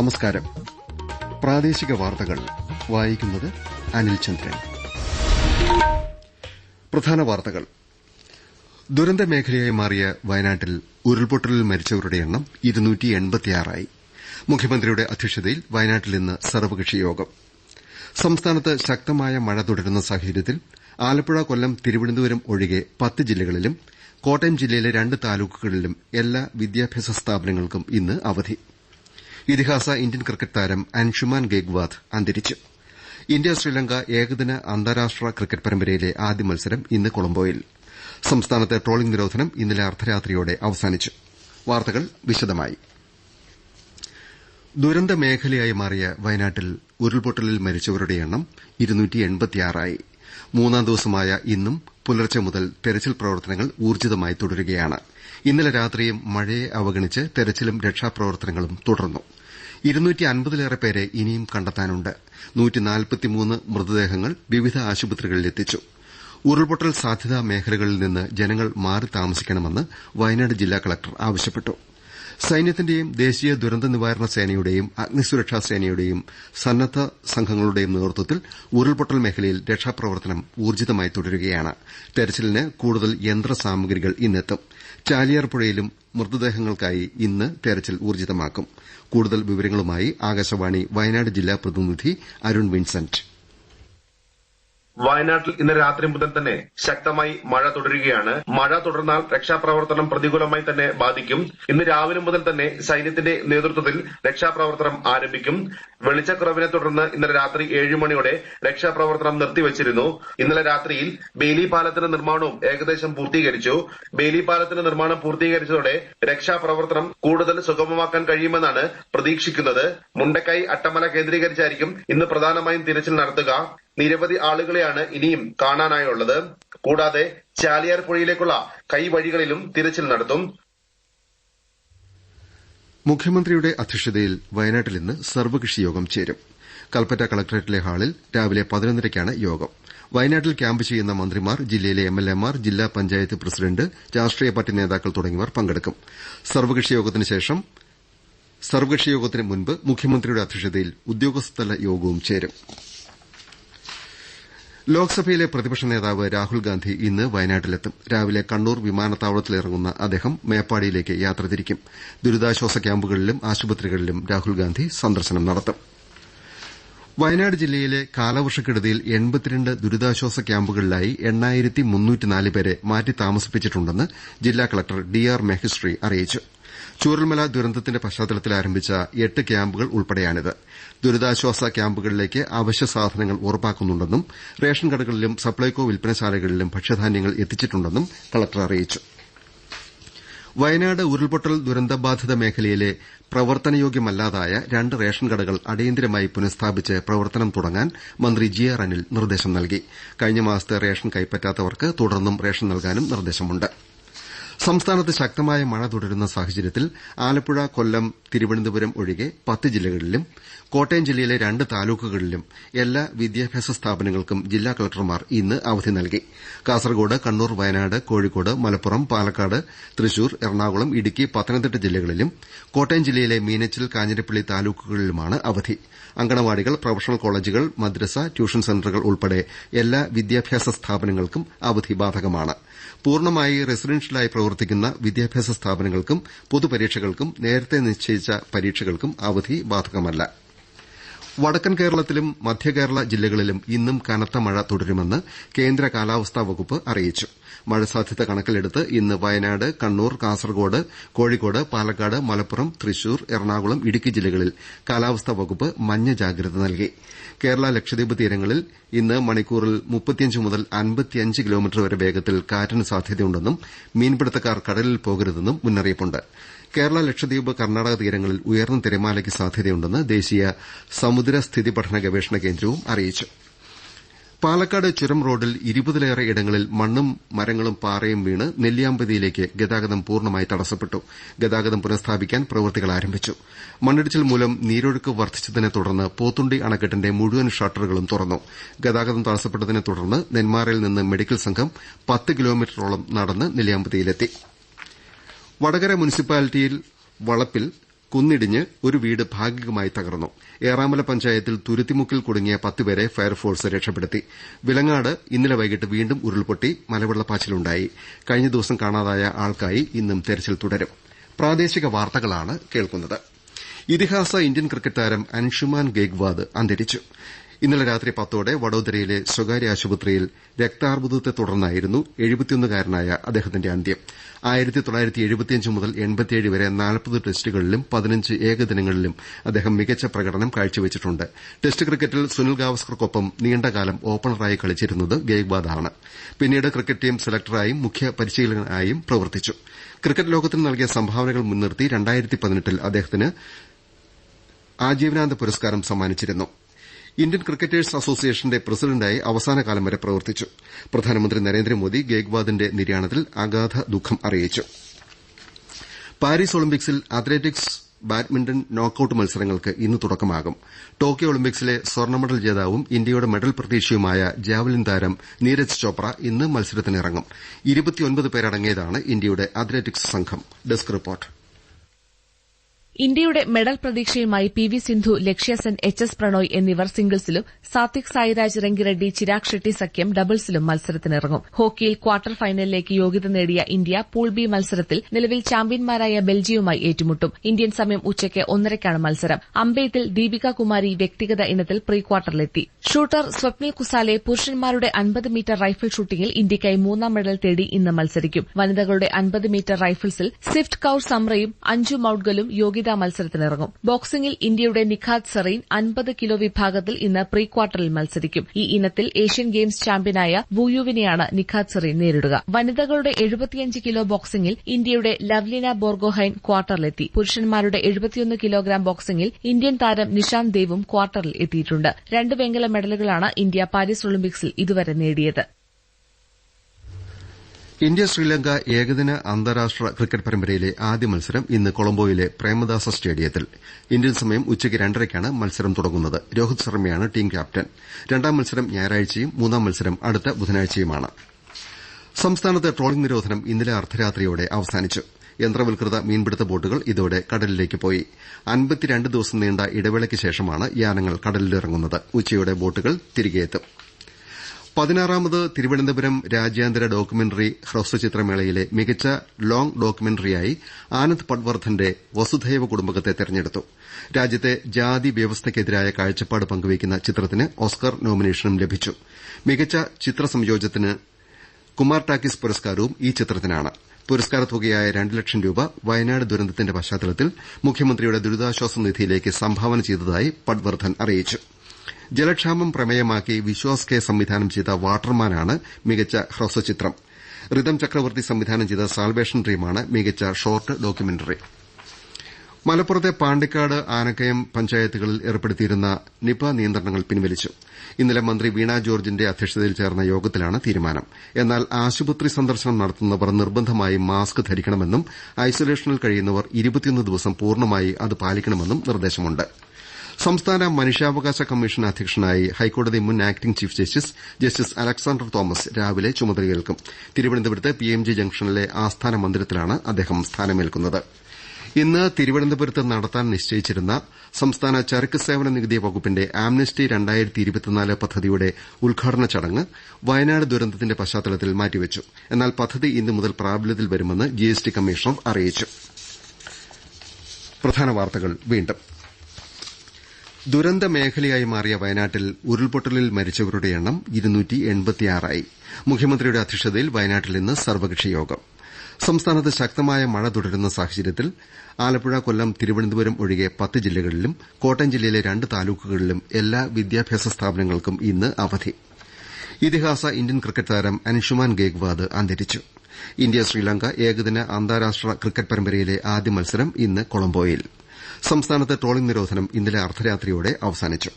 നമസ്കാരം. പ്രാദേശിക വാർത്തകൾ. വായിക്കുന്നത് അനിൽ ചന്ദ്രൻ. പ്രധാന വാർത്തകൾ. ദുരന്ത മേഖലയായി മാറിയ വയനാട്ടിൽ ഉരുൾപൊട്ടലിൽ മരിച്ചവരുടെ എണ്ണം ആയി മുഖ്യമന്ത്രിയുടെ അധ്യക്ഷതയിൽ വയനാട്ടിൽ ഇന്ന് സർവകക്ഷി യോഗം. സംസ്ഥാനത്ത് ശക്തമായ മഴ തുടരുന്ന സാഹചര്യത്തിൽ ആലപ്പുഴ കൊല്ലം തിരുവനന്തപുരം ഒഴികെ പത്ത് ജില്ലകളിലും കോട്ടയം ജില്ലയിലെ രണ്ട് താലൂക്കുകളിലും എല്ലാ വിദ്യാഭ്യാസ സ്ഥാപനങ്ങൾക്കും ഇന്ന് അവധി. ഇതിഹാസ ഇന്ത്യൻ ക്രിക്കറ്റ് താരം അൻഷുമാൻ ഗേഗ്വാദ് അന്തരിച്ചു. ഇന്ത്യ ശ്രീലങ്ക ഏകദിന അന്താരാഷ്ട്ര ക്രിക്കറ്റ് പരമ്പരയിലെ ആദ്യ മത്സരം ഇന്ന് കൊളംബോയിൽ. സംസ്ഥാനത്തെ ട്രോളിംഗ് നിരോധനം ഇന്നലെ അർദ്ധരാത്രിയോടെ അവസാനിച്ചു. വാർത്തകൾ വിശദമായി. ദുരന്ത മേഖലയായി മാറിയ വയനാട്ടിൽ ഉരുൾപൊട്ടലിൽ മരിച്ചവരുടെ എണ്ണം ആയി മൂന്നാം ദിവസമായ ഇന്നും പുലർച്ചെ മുതൽ തെരച്ചിൽ പ്രവർത്തനങ്ങൾ ഊർജിതമായി തുടരുകയാണ്. ഇന്നലെ രാത്രിയും മഴയെ അവഗണിച്ച് തെരച്ചിലും രക്ഷാപ്രവർത്തനങ്ങളും തുടർന്നു. ലേറെ പേരെ ഇനിയും കണ്ടെത്താനുണ്ട്. മൃതദേഹങ്ങൾ വിവിധ ആശുപത്രികളിലെത്തിച്ചു ഉരുൾപൊട്ടൽ സാധ്യതാ മേഖലകളിൽ നിന്ന് ജനങ്ങൾ മാറി താമസിക്കണമെന്ന് വയനാട് ജില്ലാ കളക്ടർ ആവശ്യപ്പെട്ടു. സൈന്യത്തിന്റെയും ദേശീയ ദുരന്ത നിവാരണ സേനയുടെയും അഗ്നിസുരക്ഷാ സേനയുടെയും സന്നദ്ധ സംഘങ്ങളുടെയും നേതൃത്വത്തിൽ ഉരുൾപൊട്ടൽ മേഖലയിൽ രക്ഷാപ്രവർത്തനം ഊർജിതമായി തുടരുകയാണ്. തെരച്ചിലിന് കൂടുതൽ യന്ത്രസാമഗ്രികൾ ഇന്നെത്തും. ചാലിയാർ പുഴയിലും മൃതദേഹങ്ങൾക്കായി ഇന്ന് തെരച്ചിൽ ഊർജിതമാക്കും കൂടുതൽ വിവരങ്ങളുമായി ആകാശവാണി വയനാട് ജില്ലാ പ്രതിനിധി അരുൺ വിൻസെന്റ്. വയനാട്ടിൽ ഇന്ന് രാത്രി മുതൽ തന്നെ ശക്തമായി മഴ തുടരുകയാണ്. മഴ തുടർന്നാൽ രക്ഷാപ്രവർത്തനം പ്രതികൂലമായി തന്നെ ബാധിക്കും. ഇന്ന് രാവിലെ മുതൽ തന്നെ സൈന്യത്തിന്റെ നേതൃത്വത്തിൽ രക്ഷാപ്രവർത്തനം ആരംഭിക്കും. വെളിച്ചക്കുറവിനെ തുടർന്ന് ഇന്നലെ രാത്രി ഏഴ് മണിയോടെ രക്ഷാപ്രവർത്തനം നിർത്തിവച്ചിരുന്നു. ഇന്നലെ രാത്രിയിൽ ബേലി പാലത്തിന്റെ നിർമ്മാണവും ഏകദേശം പൂർത്തീകരിച്ചു. ബേലി പാലത്തിന്റെ നിർമ്മാണം പൂർത്തീകരിച്ചതോടെ രക്ഷാപ്രവർത്തനം കൂടുതൽ സുഗമമാക്കാൻ കഴിയുമെന്നാണ് പ്രതീക്ഷിക്കുന്നത്. മുണ്ടക്കൈ അട്ടമല കേന്ദ്രീകരിച്ചായിരിക്കും ഇന്ന് പ്രധാനമായും തിരച്ചിൽ നടത്തുക. നിരവധി ആളുകളെയാണ് ഇനിയും കാണാനായുള്ളത്. കൂടാതെ ചാലിയാർ പുഴയിലേക്കുള്ള കൈവഴികളിലും തിരച്ചിൽ നടത്തും. മുഖ്യമന്ത്രിയുടെ അധ്യക്ഷതയിൽ വയനാട്ടിൽ ഇന്ന് സർവകക്ഷി യോഗം ചേരും. കൽപ്പറ്റ കളക്ടറേറ്റിലെ ഹാളിൽ രാവിലെ പതിനൊന്നരയ്ക്കാണ് യോഗം. വയനാട്ടിൽ ക്യാമ്പ് ചെയ്യുന്ന മന്ത്രിമാർ ജില്ലയിലെ എംഎൽഎമാർ ജില്ലാ പഞ്ചായത്ത് പ്രസിഡന്റ് രാഷ്ട്രീയ പാർട്ടി നേതാക്കൾ തുടങ്ങിയവർ പങ്കെടുക്കും. സർവകക്ഷി യോഗത്തിന് ശേഷം സർവകക്ഷി യോഗത്തിന് മുൻപ് മുഖ്യമന്ത്രിയുടെ അധ്യക്ഷതയിൽ ഉദ്യോഗസ്ഥതല യോഗവും ചേരും. ലോക്സഭയിലെ പ്രതിപക്ഷ നേതാവ് രാഹുൽഗാന്ധി ഇന്ന് വയനാട്ടിലെത്തും. രാവിലെ കണ്ണൂർ വിമാനത്താവളത്തിലിറങ്ങുന്ന അദ്ദേഹം മേപ്പാടിയിലേക്ക് യാത്ര തിരിക്കും. ദുരിതാശ്വാസ ക്യാമ്പുകളിലും ആശുപത്രികളിലും രാഹുൽഗാന്ധി സന്ദർശനം നടത്തും. വയനാട് ജില്ലയിലെ കാലവർഷക്കെടുതിയിൽ എൺപത്തിരണ്ട് ദുരിതാശ്വാസ ക്യാമ്പുകളിലായി എണ്ണായിരത്തി മുന്നൂറ്റിനാല് പേരെ മാറ്റി താമസിപ്പിച്ചിട്ടുണ്ടെന്ന് ജില്ലാ കളക്ടർ ഡി ആർ മെഹശ്രീ അറിയിച്ചു. ചൂരൽമല ദുരന്തത്തിന്റെ പശ്ചാത്തലത്തിൽ ആരംഭിച്ച എട്ട് ക്യാമ്പുകൾ ഉൾപ്പെടെയാണിത്. ദുരിതാശ്വാസ ക്യാമ്പുകളിലേക്ക് അവശ്യ സാധനങ്ങൾ ഉറപ്പാക്കുന്നുണ്ടെന്നും റേഷൻ കടകളിലും സപ്ലൈകോ വിൽപ്പനശാലകളിലും ഭക്ഷ്യധാന്യങ്ങൾ എത്തിച്ചിട്ടുണ്ടെന്നും കളക്ടർ അറിയിച്ചു. വയനാട് ഉരുൾപൊട്ടൽ ദുരന്തബാധിത മേഖലയിലെ പ്രവർത്തനയോഗ്യമല്ലാതായ രണ്ട് റേഷൻ കടകൾ അടിയന്തരമായി പുനഃസ്ഥാപിച്ച് പ്രവർത്തനം തുടങ്ങാൻ മന്ത്രി ജി ആർ അനിൽ നിർദ്ദേശം നൽകി. കഴിഞ്ഞ മാസത്തെ റേഷൻ കൈപ്പറ്റാത്തവർക്ക് തുടർന്നും റേഷൻ നൽകാനും നിർദ്ദേശമുണ്ട്. സംസ്ഥാനത്ത് ശക്തമായ മഴ തുടരുന്ന സാഹചര്യത്തിൽ ആലപ്പുഴ കൊല്ലം തിരുവനന്തപുരം ഒഴികെ പത്ത് ജില്ലകളിലും കോട്ടയം ജില്ലയിലെ രണ്ട് താലൂക്കുകളിലും എല്ലാ വിദ്യാഭ്യാസ സ്ഥാപനങ്ങൾക്കും ജില്ലാ കളക്ടർമാർ ഇന്ന് അവധി നൽകി. കാസർകോട് കണ്ണൂർ വയനാട് കോഴിക്കോട് മലപ്പുറം പാലക്കാട് തൃശൂർ എറണാകുളം ഇടുക്കി പത്തനംതിട്ട ജില്ലകളിലും കോട്ടയം ജില്ലയിലെ മീനച്ചിൽ കാഞ്ഞിരപ്പള്ളി താലൂക്കുകളിലുമാണ് അവധി. അങ്കണവാടികൾ പ്രൊഫഷണൽ കോളേജുകൾ മദ്രസ ട്യൂഷൻ സെന്ററുകൾ ഉൾപ്പെടെ എല്ലാ വിദ്യാഭ്യാസ സ്ഥാപനങ്ങൾക്കും അവധി ബാധകമാണ്. പൂർണമായി റെസിഡൻഷ്യലായി പ്രവർത്തിക്കുന്ന വിദ്യാഭ്യാസ സ്ഥാപനങ്ങൾക്കും പൊതുപരീക്ഷകൾക്കും നേരത്തെ നിശ്ചയിച്ച പരീക്ഷകൾക്കും അവധി ബാധകമല്ല വടക്കൻ കേരളത്തിലും മധ്യകേരള ജില്ലകളിലും ഇന്നും കനത്ത മഴ തുടരുമെന്ന് കേന്ദ്ര കാലാവസ്ഥാ വകുപ്പ് അറിയിച്ചു. മഴ സാധ്യത കണക്കിലെടുത്ത് ഇന്ന് വയനാട് കണ്ണൂർ കാസർകോട് കോഴിക്കോട് പാലക്കാട് മലപ്പുറം തൃശൂർ എറണാകുളം ഇടുക്കി ജില്ലകളിൽ കാലാവസ്ഥാ വകുപ്പ് മഞ്ഞ ജാഗ്രത നൽകി. കേരള ലക്ഷദ്വീപ് തീരങ്ങളിൽ ഇന്ന് മണിക്കൂറിൽ മുതൽ കിലോമീറ്റർ വരെ വേഗത്തിൽ കാറ്റിന് സാധ്യതയുണ്ടെന്നും മീൻപിടുത്തക്കാർ കടലിൽ പോകരുതെന്നും മുന്നറിയിപ്പുണ്ട്. കേരള ലക്ഷദ്വീപ് കർണാടക തീരങ്ങളിൽ ഉയർന്ന തിരമാലയ്ക്ക് സാധ്യതയുണ്ടെന്ന് ദേശീയ സമുദ്ര സ്ഥിതി പഠന ഗവേഷണ കേന്ദ്രവും അറിയിച്ചു. പാലക്കാട് ചുരം റോഡിൽ ഇരുപതിലേറെ ഇടങ്ങളിൽ മണ്ണും മരങ്ങളും പാറയും വീണ് നെല്ലിയാമ്പതിയിലേക്ക് ഗതാഗതം പൂർണമായി തടസ്സപ്പെട്ടു. ഗതാഗതം പുനഃസ്ഥാപിക്കാൻ പ്രവൃത്തികൾ ആരംഭിച്ചു. മണ്ണിടിച്ചിൽ മൂലം നീരൊഴുക്ക് വർദ്ധിച്ചതിനെ തുടർന്ന് പോത്തുണ്ടി അണക്കെട്ടിന്റെ മുഴുവൻ ഷട്ടറുകളും തുറന്നു. ഗതാഗതം തടസ്സപ്പെട്ടതിനെ തുടർന്ന് നെന്മാറയിൽ നിന്ന് മെഡിക്കൽ സംഘം പത്ത് കിലോമീറ്ററോളം നടന്ന് നെല്ലിയാമ്പതിയിലെത്തി. വടകര മുനിസിപ്പാലിറ്റിയിൽ വളപ്പിൽ കുന്നിടിഞ്ഞ് ഒരു വീട് ഭാഗികമായി തകർന്നു. ഏറാമല പഞ്ചായത്തിൽ തുരുത്തിമുക്കിൽ കുടുങ്ങിയ പത്തുപേരെ ഫയർഫോഴ്സ് രക്ഷപ്പെടുത്തി. വിലങ്ങാട് ഇന്നലെ വൈകിട്ട് വീണ്ടും ഉരുൾപൊട്ടി മലവെള്ളപ്പാച്ചിലുണ്ടായി. കഴിഞ്ഞ ദിവസം കാണാതായ ആൾക്കായി ഇന്നും തെരച്ചിൽ തുടരും. ഇതിഹാസ ഇന്ത്യൻ ക്രിക്കറ്റ് താരം അൻഷുമാൻ ഗേഗ്വാദ് അന്തരിച്ചു. ഇന്നലെ രാത്രി പത്തോടെ വഡോദരയിലെ സ്വകാര്യ ആശുപത്രിയിൽ രക്താർബുദത്തെ തുടർന്നായിരുന്നു എഴുപത്തിയൊന്നുകാരനായ അദ്ദേഹത്തിന്റെ അന്ത്യം. മുതൽ വരെ നാൽപ്പത് ടെസ്റ്റുകളിലും പതിനഞ്ച് ഏകദിനങ്ങളിലും അദ്ദേഹം മികച്ച പ്രകടനം കാഴ്ചവെച്ചിട്ടുണ്ട്. ടെസ്റ്റ് ക്രിക്കറ്റിൽ സുനിൽ ഗാവസ്കർക്കൊപ്പം നീണ്ടകാലം ഓപ്പണറായി കളിച്ചിരുന്നത് ഗേഗ്വാദാണ് പിന്നീട് ക്രിക്കറ്റ് ടീം സെലക്ടറായും മുഖ്യ പരിശീലകനായും പ്രവർത്തിച്ചു. ക്രിക്കറ്റ് ലോകത്തിന് നൽകിയ സംഭാവനകൾ മുൻനിർത്തി അദ്ദേഹത്തിന് ആജീവനാന്ത പുരസ്കാരം സമ്മാനിച്ചിരുന്നു. ഇന്ത്യൻ ക്രിക്കറ്റേഴ്സ് അസോസിയേഷന്റെ പ്രസിഡന്റായി അവസാനകാലം വരെ പ്രവർത്തിച്ചു. പ്രധാനമന്ത്രി നരേന്ദ്രമോദി ഗേഗ്വാദിന്റെ നിര്യാണത്തിൽ അഗാധ ദുഃഖം അറിയിച്ചു. പാരീസ് ഒളിമ്പിക്സിൽ അത്ലറ്റിക്സ് ബാഡ്മിന്റൺ നോക്കൌട്ട് മത്സരങ്ങൾക്ക് ഇന്ന് തുടക്കമാകും. ടോക്കിയോ ഒളിമ്പിക്സിലെ സ്വർണ മെഡൽ ജേതാവും ഇന്ത്യയുടെ മെഡൽ പ്രതീക്ഷയുമായ ജാവലിൻ താരം നീരജ് ചോപ്ര ഇന്ന് മത്സരത്തിനിറങ്ങും. പേരടങ്ങിയതാണ് ഇന്ത്യയുടെ അത്ലറ്റിക്സ് സംഘം. Desk report. ഇന്ത്യയുടെ മെഡൽ പ്രതീക്ഷയുമായി P V Sindhu Lakshya Sen H S Prannoy എന്നിവർ സിംഗിൾസിലും സാത്വിക് സായിരാജ് രംഗിറെഡ്ഡി ചിരാഗ് ഷെട്ടി സഖ്യം ഡബിൾസിലും മത്സരത്തിനിറങ്ങും. ഹോക്കിയിൽ ക്വാർട്ടർ ഫൈനലിലേക്ക് യോഗ്യത നേടിയ ഇന്ത്യ പൂൾ ബി മത്സരത്തിൽ നിലവിൽ ചാമ്പ്യൻമാരായ ബെൽജിയവുമായി ഏറ്റുമുട്ടും. ഇന്ത്യൻ സമയം ഉച്ചയ്ക്ക് ഒന്നരയ്ക്കാണ് മത്സരം. അമ്പെയ്ത്തിൽ ദീപിക കുമാരി വ്യക്തിഗത ഇനത്തിൽ പ്രീ ക്വാർട്ടറിലെത്തി. ഷൂട്ടർ സ്വപ്നിൽ കുസാലെ പുരുഷന്മാരുടെ അൻപത് മീറ്റർ റൈഫിൾ ഷൂട്ടിംഗിൽ ഇന്ത്യയ്ക്കായി മൂന്നാം മെഡൽ തേടി ഇന്ന് മത്സരിക്കും. വനിതകളുടെ അൻപത് മീറ്റർ റൈഫിൾസിൽ സിഫ്റ്റ് കൌർ സമ്രയും അഞ്ജു മൌഡ്ഗലും യോഗ്യതാ മത്സരത്തിനിറങ്ങും. ബോക്സിംഗിൽ ഇന്ത്യയുടെ നിഖാത് സെറീൻ അൻപത് കിലോ വിഭാഗത്തിൽ ഇന്ന് പ്രീ ക്വാർട്ടറിൽ മത്സരിക്കും. ഈ ഇനത്തിൽ ഏഷ്യൻ ഗെയിംസ് ചാമ്പ്യനായ വൂയുവിനെയാണ് നിഖാത് സെറീൻ നേരിടുക. വനിതകളുടെ എഴുപത്തിയഞ്ച് കിലോ ബോക്സിംഗിൽ ഇന്ത്യയുടെ ലവ്ലിന ബോർഗോഹൈൻ ക്വാർട്ടറിലെത്തി. പുരുഷന്മാരുടെ എഴുപത്തിയൊന്ന് കിലോഗ്രാം ബോക്സിംഗിൽ ഇന്ത്യൻ താരം നിഷാന്ത് ദേവും ക്വാർട്ടറിൽ എത്തിയിട്ടുണ്ട്. രണ്ട് വെങ്കല മെഡലുകളാണ് ഇന്ത്യ പാരീസ് ഒളിമ്പിക്സിൽ ഇതുവരെ നേടിയത്. ഇന്ത്യ ശ്രീലങ്ക ഏകദിന അന്താരാഷ്ട്ര ക്രിക്കറ്റ് പരമ്പരയിലെ ആദ്യ മത്സരം ഇന്ന് കൊളംബോയിലെ പ്രേമദാസ സ്റ്റേഡിയത്തിൽ. ഇന്ത്യൻ സമയം ഉച്ചയ്ക്ക് രണ്ടരയ്ക്കാണ് മത്സരം തുടങ്ങുന്നത്. രോഹിത് ശർമ്മയാണ് ടീം ക്യാപ്റ്റൻ. രണ്ടാം മത്സരം ഞായറാഴ്ചയും മൂന്നാം മത്സരം അടുത്ത ബുധനാഴ്ചയുമാണ്. സംസ്ഥാനത്ത് ട്രോളിംഗ് നിരോധനം ഇന്നലെ അർദ്ധരാത്രിയോടെ അവസാനിച്ചു. യന്ത്രവൽകൃത മീൻപിടുത്ത ബോട്ടുകൾ ഇതോടെ കടലിലേക്ക് പോയി. ദിവസം നീണ്ട ഇടവേളയ്ക്ക് ശേഷമാണ് യാനങ്ങൾ കടലിലിറങ്ങുന്നത്. ഉച്ചയോടെ ബോട്ടുകൾ തിരികെയെത്തും. പതിനാറാമത് തിരുവനന്തപുരം രാജ്യാന്തര ഡോക്യുമെന്ററി ഹ്രസ്വചിത്രമേളയിലെ മികച്ച ലോങ് ഡോക്യുമെന്ററിയായി ആനന്ദ് പട്വർദ്ധന്റെ വസുധൈവ കുടുംബകത്തെ തെരഞ്ഞെടുത്തു. രാജ്യത്തെ ജാതി വ്യവസ്ഥയ്ക്കെതിരായ കാഴ്ചപ്പാട് പങ്കുവയ്ക്കുന്ന ചിത്രത്തിന് ഓസ്കർ നോമിനേഷനും ലഭിച്ചു. മികച്ച ചിത്ര സംയോജത്തിന് കുമാർ ടാക്കിസ് പുരസ്കാരവും ഈ ചിത്രത്തിനാണ്. പുരസ്കാര തുകയായ രണ്ട് ലക്ഷം രൂപ വയനാട് ദുരന്തത്തിന്റെ പശ്ചാത്തലത്തിൽ മുഖ്യമന്ത്രിയുടെ ദുരിതാശ്വാസ നിധിയിലേക്ക് സംഭാവന ചെയ്തതായി പട്വർദ്ധൻ അറിയിച്ചു. ജലക്ഷാമം പ്രമേയമാക്കി വിശ്വാസ് കെ സംവിധാനം ചെയ്ത വാട്ടർമാനാണ് മികച്ച ഹ്രസ്വചിത്രം. റിതം ചക്രവർത്തി സംവിധാനം ചെയ്ത സാൽവേഷൻ ഡ്രീമാണ് മികച്ച ഷോർട്ട് ഡോക്യുമെന്ററി. മലപ്പുറത്തെ പാണ്ടിക്കാട് ആനക്കയം പഞ്ചായത്തുകളിൽ ഏർപ്പെടുത്തിയിരുന്ന നിപ നിയന്ത്രണങ്ങൾ പിൻവലിച്ചു. ഇന്നലെ മന്ത്രി വീണ ജോർജിന്റെ അധ്യക്ഷതയിൽ ചേർന്ന യോഗത്തിലാണ് തീരുമാനം. എന്നാൽ ആശുപത്രി സന്ദർശനം നടത്തുന്നവർ നിർബന്ധമായും മാസ്ക് ധരിക്കണമെന്നും ഐസൊലേഷനിൽ കഴിയുന്നവർ ഇരുപത്തിയൊന്ന് ദിവസം പൂർണമായി അത് പാലിക്കണമെന്നും നിർദ്ദേശമുണ്ട്. സംസ്ഥാന മനുഷ്യാവകാശ കമ്മീഷൻ അധ്യക്ഷനായി ഹൈക്കോടതി മുൻ acting chief justice justice Alexander Thomas രാവിലെ ചുമതലയേൽക്കും. തിരുവനന്തപുരത്ത് പിഎംജി ജംഗ്ഷനിലെ ആസ്ഥാന മന്ദിരത്തിലാണ് അദ്ദേഹം സ്ഥാനമേൽക്കുന്നത്. ഇന്ന് തിരുവനന്തപുരത്ത് നടത്താൻ നിശ്ചയിച്ചിരുന്ന സംസ്ഥാന ചരക്ക് സേവന നികുതി വകുപ്പിന്റെ ആംനസ്റ്റി പദ്ധതിയുടെ ഉദ്ഘാടന ചടങ്ങ് വയനാട് ദുരന്തത്തിന്റെ പശ്ചാത്തലത്തിൽ മാറ്റിവെച്ചു. എന്നാൽ പദ്ധതി ഇന്നു മുതൽ പ്രാബല്യത്തിൽ വരുമെന്ന് ജിഎസ്ടി കമ്മീഷണർ അറിയിച്ചു. ദുരന്ത മേഖലയായി മാറിയ വയനാട്ടിൽ ഉരുൾപൊട്ടലിൽ മരിച്ചവരുടെ എണ്ണം മുഖ്യമന്ത്രിയുടെ അധ്യക്ഷതയിൽ വയനാട്ടിൽ ഇന്ന് സർവകക്ഷി യോഗം. സംസ്ഥാനത്ത് ശക്തമായ മഴ തുടരുന്ന സാഹചര്യത്തിൽ ആലപ്പുഴ കൊല്ലം തിരുവനന്തപുരം ഒഴികെ പത്ത് ജില്ലകളിലും കോട്ടയം ജില്ലയിലെ രണ്ട് താലൂക്കുകളിലും എല്ലാ വിദ്യാഭ്യാസ സ്ഥാപനങ്ങൾക്കും ഇന്ന് അവധി. ഇതിഹാസ ഇന്ത്യൻ ക്രിക്കറ്റ് താരം അൻഷുമാൻ ഗേഗ്വാദ് അന്തരിച്ചു. ഇന്ത്യ ശ്രീലങ്ക ഏകദിന അന്താരാഷ്ട്ര ക്രിക്കറ്റ് പരമ്പരയിലെ ആദ്യ മത്സരം ഇന്ന് കൊളംബോയിൽ. സംസ്ഥാനത്ത് ട്രോളിംഗ് നിരോധനം ഇന്നലെ അർദ്ധരാത്രിയോടെ അവസാനിച്ചു.